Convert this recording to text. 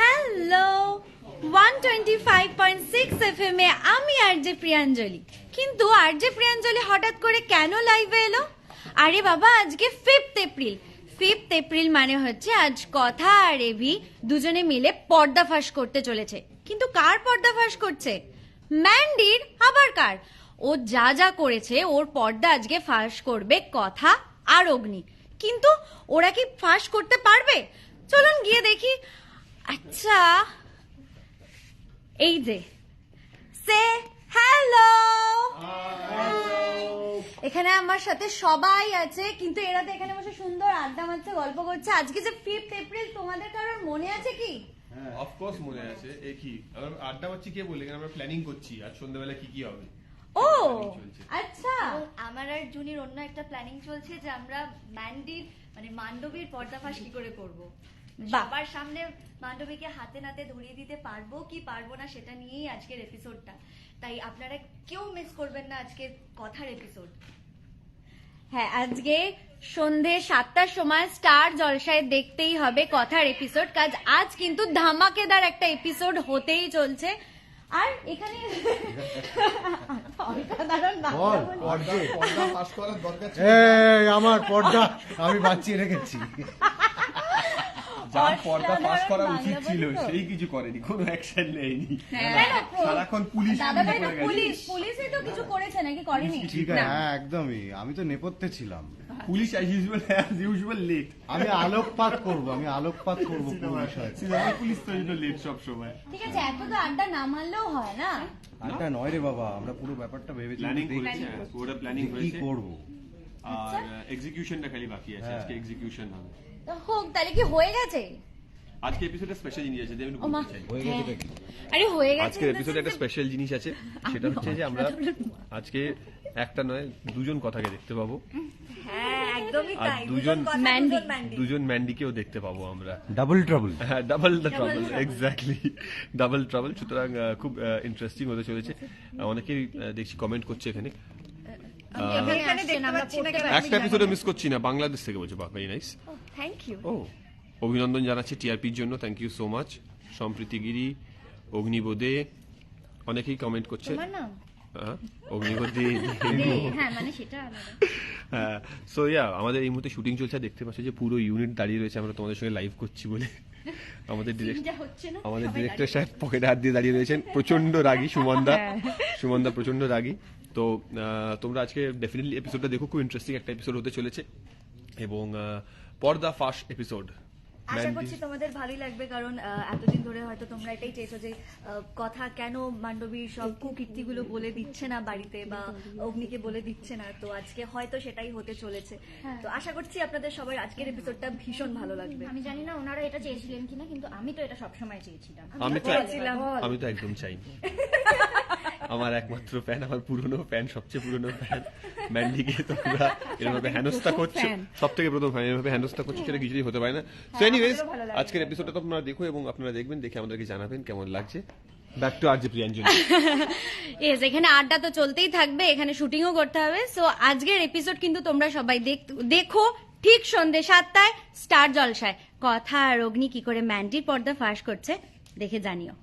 Hello one twenty five point six F M এ আমি R J Priyanjali. কিন্তু আর J Priyanjali হঠাৎ করে কেন লাইভে এলো? আরে বাবা, আজকে ফিফথ এপ্রিল ফিফথ এপ্রিল মানে হচ্ছে আজ কথা আর এভি দুজনে মিলে পর্দা ফাঁস করতে চলেছে। কিন্তু কার পর্দা ফাঁস করছে? ম্যান্ডির আবার কার? ও যা যা করেছে, ওর পর্দা আজকে ফাঁস করবে কথা আর অগ্নি। কিন্তু ওরা কি ফাঁস করতে পারবে? চলুন গিয়ে দেখি। আচ্ছা এই যে, সে হ্যালো। এখানে আমার সাথে সবাই আছে, কিন্তু এরা তো এখানে বসে সুন্দর আড্ডা মারছে, গল্প করছে। আজকে যে ফিফথ এপ্রিল তোমাদের কারোর মনে আছে কি? অফকোর্স মনে আছে, এ কি? আড্ডা মারছি কে বলে? আমরা প্ল্যানিং করছি আর সন্ধ্যাবেলা কি কি হবে? ও। আচ্ছা। আমার আর জুনির অন্য একটা প্ল্যানিং চলছে যে আমরা ম্যান্ডির মানে মান্ডবীর পর্দাফাশ কি করে করব। বাহ। সবার সামনে মান্ডবীকে হাতে নাতে ধরিয়ে দিতে পারব কি পারব না সেটা নিয়েই আজকের এপিসোডটা তাই আপনারা কেউ মিস করবেন না আজকের কথার এপিসোড হ্যাঁ আজকে সন্ধে সাতটার সময় স্টার জলসায় দেখতেই হবে কথার এপিসোড কাজ আজ কিন্তু ধামাকেদার একটা এপিসোড হতেই চলছে। আর এখানে আমার পর্দা আমি বাঁচিয়ে রেখেছি। যার পর্দা ফাঁস করা উচিত ছিল সেই কিছু করেনি কোনো অ্যাকশন নেয়নি। সারাক্ষণ পুলিশ দাদাভাই তো পুলিশ পুলিশই তো কিছু করেছে নাকি করেনি? ঠিক আছে হ্যাঁ একদমই। আমি তো নেপথ্যে ছিলাম। Police as usual as usual late আমি আলোকপাত করব আমি আলোকপাত করব পুরো বিষয়ে সিনেমা পুলিশ তো জন্য লেট সব সময়। ঠিক আছে এত তো আড্ডা না মারলেও হয় না। আড্ডা নয় রে বাবা আমরা পুরো ব্যাপারটা ভেবেছি প্ল্যানিং দেখছি। করেছে হ্যাঁ, পুরোটা প্ল্যানিং কি করব? আর এক্সিকিউশনটা খালি বাকি আছে হ্যাঁ। আজকে এক্সিকিউশন হবে। হোক তাহলে কি হয়ে গেছে? আজকে এপিসোডে স্পেশাল জিনিস আছে হয়ে নাকি আরে হয়ে গেছে আজকের এপিসোডে একটা স্পেশাল জিনিস আছে সেটা হচ্ছে যে আমরা আজকে একটা নয় দুজন কথাকে দেখতে পাবো। হ্যাঁ একদমই আর দুজন ম্যান্ডি। দুজন ম্যান্ডি দুজন ম্যান্ডিকেও দেখতে পাবো আমরা। ডাবল ট্রাবল হ্যাঁ double the trouble exactly double trouble সুতরাং খুব ইন্টারেস্টিং হতে চলেছে। অনেকেই দেখছি কমেন্ট করছে এখানে এখানে দেখতে পাচ্ছি না কেন একটা এপিসোডে মিস করছি না বাংলাদেশ থেকে বলছে বাহ ভেরি নাইস থ্যাংক ইউ ও অভিনন্দন জানাচ্ছি টিআরপির জন্য থ্যাংক ইউ সো মাচ সম্প্রীতি গিরি অগ্নিবোদে অনেকেই কমেন্ট করছে। হ্যাঁ, হ্যাঁ মানে। হ্যাঁ সো ইয়া আমাদের এই মুহূর্তে শুটিং চলছে দেখতে পাচ্ছ যে পুরো ইউনিট দাঁড়িয়ে রয়েছে আমরা তোমাদের সঙ্গে লাইভ করছি বলে। আমাদের আমাদের ডিরেক্টর সাহেব পকেটে হাত দিয়ে দাঁড়িয়ে রয়েছেন। প্রচণ্ড রাগী সুমন্দা। সুমন্দা প্রচণ্ড রাগী। তো তোমরা আজকে ডেফিনেটলি এপিসোডটা দেখো। খুব ইন্টারেস্টিং একটা এপিসোড হতে চলেছে। এবং পর্দা ফাঁস এপিসোড আশা করছি তোমাদের ভালোই লাগবে কারণ আহ, এতদিন ধরে হয়তো তোমরা এটাই চেয়েছো যে আহ, কথা কেন মান্ডবীর সব কুকীর্তিগুলো বলে দিচ্ছে না বাড়িতে বা অগ্নিকে বলে দিচ্ছে না? তো আজকে হয়তো সেটাই হতে চলেছে। তো আশা করছি আপনাদের সবার আজকের এপিসোডটা ভীষণ ভালো লাগবে। আমি জানি না ওনারা এটা চেয়েছিলেন কিনা কিন্তু আমি তো এটা সবসময় চেয়েছিলাম। চেয়েছিলাম। আমি তো একদম চাই আমার একমাত্র ফ্যান আমার পুরনো ফ্যান সবচেয়ে পুরনো ফ্যান ম্যান্ডিকে তোমরা এরভাবে হেনস্থা করছ? সব থেকে প্রথম ফ্যান এভাবে হেনস্থা করছ সেটা কিছুই হতে পারে না। সো এনিওয়েজ আজকের এপিসোডটা তো আপনারা দেখো এবং আপনারা দেখবেন দেখে আমাদেরকে জানাবেন কেমন লাগছে। Back to R J Priyanjali S এখানে আড্ডা তো চলতেই থাকবে এখানে শুটিংও করতে হবে। সো আজকের এপিসোড কিন্তু তোমরা সবাই দেখ- দেখো ঠিক সন্ধে সাতটায় স্টার জলসায় কথা আর অগ্নি কি করে ম্যান্ডির পর্দা ফাঁস করছে দেখে জানিও।